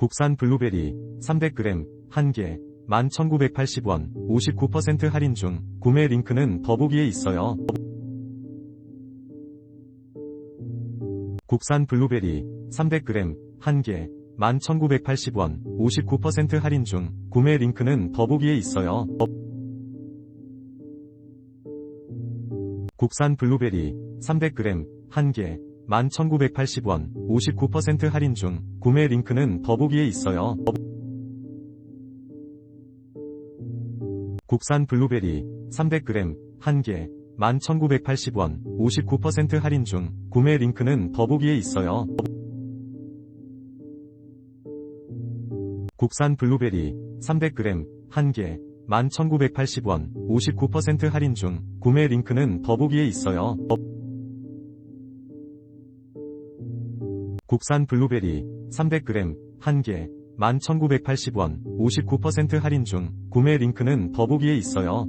국산 블루베리 300g 1개 11,980원 59% 할인 중 구매 링크는 더보기에 있어요. 국산 블루베리 300g 1개 11,980원 59% 할인 중 구매 링크는 더보기에 있어요. 국산 블루베리 300g 1개 11,980원 59% 할인 중 구매 링크는 더보기에 있어요. 국산 블루베리 300g 1개 11,980원 59% 할인 중 구매 링크는 더보기에 있어요. 국산 블루베리 300g 1개 11,980원 59% 할인 중 구매 링크는 더보기에 있어요. 국산 블루베리 300g 1개 11,980원 59% 할인 중 구매 링크는 더보기에 있어요.